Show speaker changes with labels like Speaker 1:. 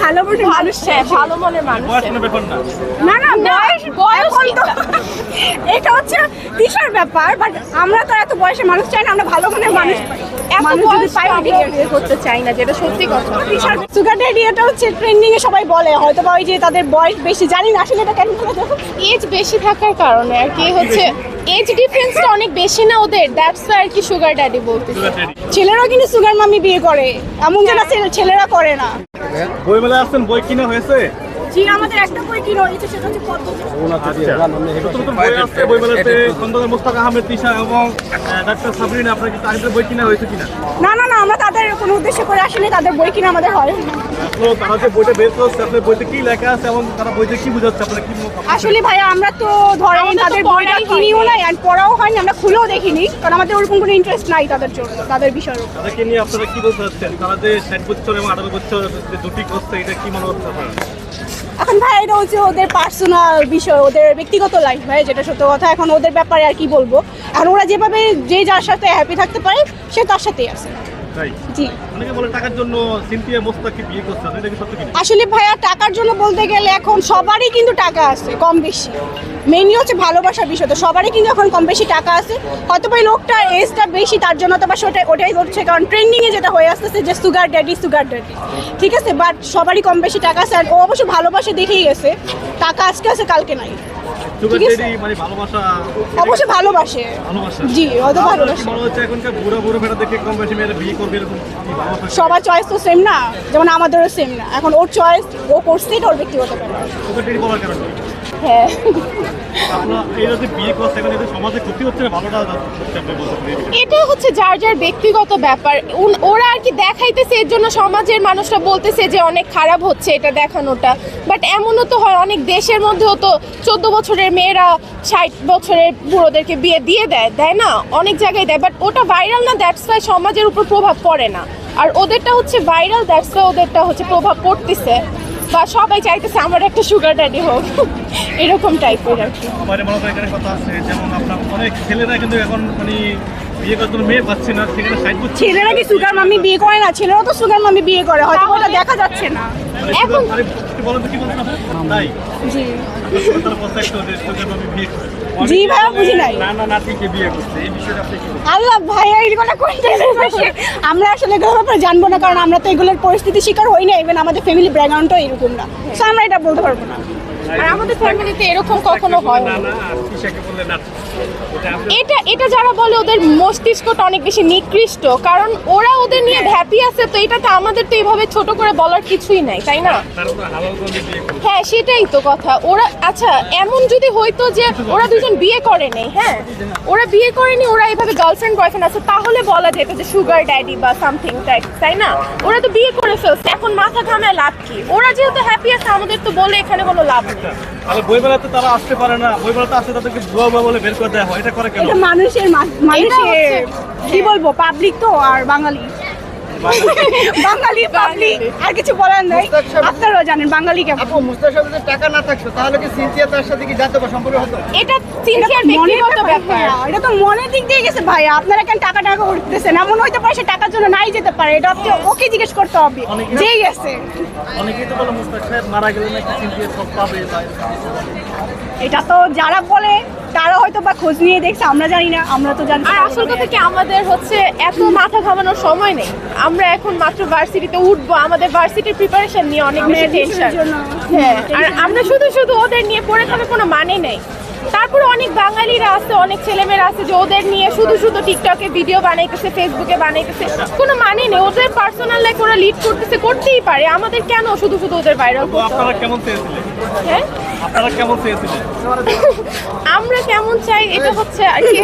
Speaker 1: ভালো মনের মানুষ
Speaker 2: হ্যাঁ ভালো মনের মানুষ
Speaker 3: না।
Speaker 1: না বয়স
Speaker 2: বয়স এটা।
Speaker 1: হচ্ছে দিশার ব্যাপার বাট আমরা তো এত বয়সের মানুষ চাই না আমরা ভালো মনের মানুষ পাই মানুষ যদি
Speaker 2: বয়স
Speaker 1: পাই
Speaker 2: করতে চাই না যেটা সত্যি কথা।
Speaker 1: সুগার ড্যাডি এটা হচ্ছে ট্রেন্ডিং এ সবাই বলে হয়তো বা ওই যে তাদের বয়স বেশি জানি না আসলে এটা কেন বলে
Speaker 2: এজ বেশি থাকার কারণে আর কি হচ্ছে এজ ডিফারেন্সটা অনেক বেশি না ওদের দ্যাটস আর কি সুগার ড্যাডি বলতেছে।
Speaker 3: সুগার ড্যাডি
Speaker 1: ছেলেরাও কিন্তু সুগার মামি বিয়ে করে এমন যেটা ছেলেরা করে না।
Speaker 3: বই মেলায় আসছেন বই কিনা হয়েছে?
Speaker 1: জি আমাদের একটা বই কিনো হয়েছে সেটা হচ্ছে পদ্মজা।
Speaker 3: আচ্ছা।
Speaker 1: না না না আমরা তাদের কোনো উদ্দেশ্য করে আসিনি তাদের বই কিনে আমাদের হয়।
Speaker 3: তো তারা যে বইটা বের করছে আপনার বইতে কি লেখা আছে এবং তারা বইতে কি বোঝাচ্ছে আপনার কি
Speaker 1: আসলে ভাইয়া আমরা তো ধরেন তাদের বইটা কিনিও নাই আর পড়াও হয়নি আমরা খুলেও দেখিনি কারণ আমাদের ওরকম কোনো ইন্টারেস্ট নাই তাদের জন্য তাদের বিষয়ের উপর।
Speaker 3: তাদেরকে নিয়ে আপনারা কি বলতে চাচ্ছেন? তারা যে ষাট বছর এবং আঠারো বছর যে দুটি করছে এটা কি মনে হচ্ছে আপনার
Speaker 1: এখন ভাই এটা হচ্ছে ওদের পার্সোনাল বিষয় ওদের ব্যক্তিগত লাইফ ভাই যেটা সত্য কথা। এখন ওদের ব্যাপারে আর কি বলব? আর ওরা যেভাবে যে যার সাথে হ্যাপি থাকতে পারে সে তার সাথেই আছে। আসলে ভাইয়া টাকার জন্য বলতে গেলে এখন সবারই কিন্তু টাকা আছে কম বেশি। মেনলি হচ্ছে ভালোবাসার বিষয় তো। সবারই কিন্তু এখন কম বেশি টাকা আছে। হয়তো বা এই লোকটার এজটা বেশি তার জন্য তো বা সেটা ওটাই হচ্ছে কারণ ট্রেন্ডিংয়ে যেটা হয়ে আসতেছে যে সুগার ড্যাডি সুগার ড্যাডি ঠিক আছে? বাট সবারই কম বেশি টাকা আছে। আর ও অবশ্য ভালোবাসে দেখেই গেছে। টাকা আজকে আছে কালকে নাই।
Speaker 3: মানে ভালোবাসা
Speaker 1: অবশ্যই ভালোবাসে। জি, হয়তো ভালোবাসা। সবার চয়েস তো সেম না। যেমন আমাদেরও সেম না। এখন ওর চয়েস ও করছে এটা ওর ব্যক্তিগত ব্যাপার।
Speaker 2: হ্যাঁ। এটা হচ্ছে যার যার ব্যক্তিগত ব্যাপার। ওরা আর কি দেখাইতেছে এর জন্য সমাজের মানুষরা বলতেছে যে অনেক খারাপ হচ্ছে এটা দেখানোটা। বাট এমনও তো হয় অনেক দেশের মধ্যেও তো চোদ্দ বছরের মেয়েরা ষাট বছরের বুড়োদেরকে বিয়ে দিয়ে দেয় দেয় না? অনেক জায়গায় দেয়। বাট ওটা ভাইরাল না দ্যাটস ওয়াই সমাজের উপর প্রভাব পড়ে না। আর ওদেরটা হচ্ছে ভাইরাল দ্যাটস ওয়াই ওদেরটা হচ্ছে প্রভাব পড়তেছে। বা সবাই চাইতেছে আমার একটা সুগার ড্যাডি হোক। এরকম টাইপের আর কি।
Speaker 3: আমার মনে হয় এখানে কথা আছে যেমন আপনার অনেক ছেলেরা কিন্তু এখন মানে
Speaker 1: ছেলেরা কি সুগার মামি বিয়ে করে না? ছেলেরা তো সুগার মামি বিয়ে করে হয়তো ওটা দেখা যাচ্ছে না।
Speaker 2: এখন-
Speaker 1: জি। ভাইয়া বুঝি নাই? আল্লাহ ভাইয়া এগুলো আমরা আসলে এগুলোর ব্যাপারে জানব না কারণ আমরা তো এগুলোর পরিস্থিতি শিকার হই না ইভেন আমাদের ফ্যামিলি ব্যাকগ্রাউন্ডটাও এরকম না। সো আমরা এটা বলতে পারব না।
Speaker 2: আর আমাদের ফ্যামিলিতে এরকম কখনো হয় না
Speaker 3: এটা
Speaker 2: এটা এটা যারা বলে ওদের মস্তিষ্কটা অনেক বেশি নিকৃষ্ট, কারণ ওরা ওদের নিয়ে হ্যাপি আছে, তো এটাতে আমাদের তো এইভাবে ছোট করে বলার কিছুই নাই, তাই না? হ্যাঁ সেটাই তো কথা। ওরা আচ্ছা এমন যদি হইতো যে ওরা দুজন বিয়ে করেনি হ্যাঁ? ওরা বিয়ে করেনি ওরা এইভাবে গার্লফ্রেন্ড বয়ফ্রেন্ড আছে, তাহলে বলা যেত যে সুগার ড্যাডি বা সামথিং টাইপ তাই না? ওরা তো বিয়ে করে ফেলছে, এখন মাথা ঘামায় লাভ কি? ওরা যেহেতু হ্যাপি আছে, আমাদের তো বলে এখানে কোনো লাভ নেই।
Speaker 3: তাহলে বইমেলাতে তারা আসতে পারে না, বইমেলাতে আসতে তাদেরকে বলে বের করে দেওয়া হয়, এটা করে কেন?
Speaker 1: এটা মানুষের মানুষের কি বলব পাবলিক তো আর বাঙালি। বাঙালি। পাবলিক আর কিছু বলার নাই। আপনারাও জানেন বাঙালি কেমন?
Speaker 4: আপু মুস্তাফা যদি টাকা না থাকতো তাহলে কি সিনথিয়া তার সাথে কি যাতে সম্পর্ক হতো?
Speaker 2: এটা সিনসিয়ার ব্যক্তিগত ব্যাপার।
Speaker 1: এটা তো মনের দিক দিয়ে গেছে ভাই। আপনারা কেন টাকা টাকা করতেছেন এমন হইতে পারে সে টাকার জন্য নাই যেতে পারে। এটা আপনি ওকে জিজ্ঞেস করতে হবে। যেই গেছে।
Speaker 3: অনেকেই তো বলে মুস্তাক সাহেব মারা গেলে নাকি চিন্তিয়ে সব পাবে
Speaker 1: এটা তো যারা বলে তারা হয়তো বা খোঁজ নিয়ে দেখছে আমরা জানি না আমরা তো জানি
Speaker 2: আর আসল কথা কি আমাদের হচ্ছে এত মাথা ঘামানোর সময় নেই। আমরা এখন মাত্র ভার্সিটিতে উঠবো আমাদের ভার্সিটির প্রিপারেশন নিয়ে অনেক বেশি টেনশন হ্যাঁ আর আমরা শুধু শুধু ওদের নিয়ে পড়ে থাকার কোনো মানে নেই। তারপরে অনেক বাঙালিরা আছে অনেক ছেলেমেয়েরা আছে যে ওদের নিয়ে শুধু শুধু টিকটকে ভিডিও বানাইতেছে ফেসবুকে বানাইতেছে। কোনো মানে নেই ওদের পার্সোনাল লাইফ ওরা লিড করতেছে করতেই পারে। আমাদের কেন শুধু শুধু ওদের ভাইরাল
Speaker 3: আপনারা কেমন চেয়েছিলেন?
Speaker 2: হ্যাঁ?
Speaker 3: আপনারা কেমন চেয়েছিলেন?
Speaker 2: আমরা কেমন চাই এটা হচ্ছে আর কি।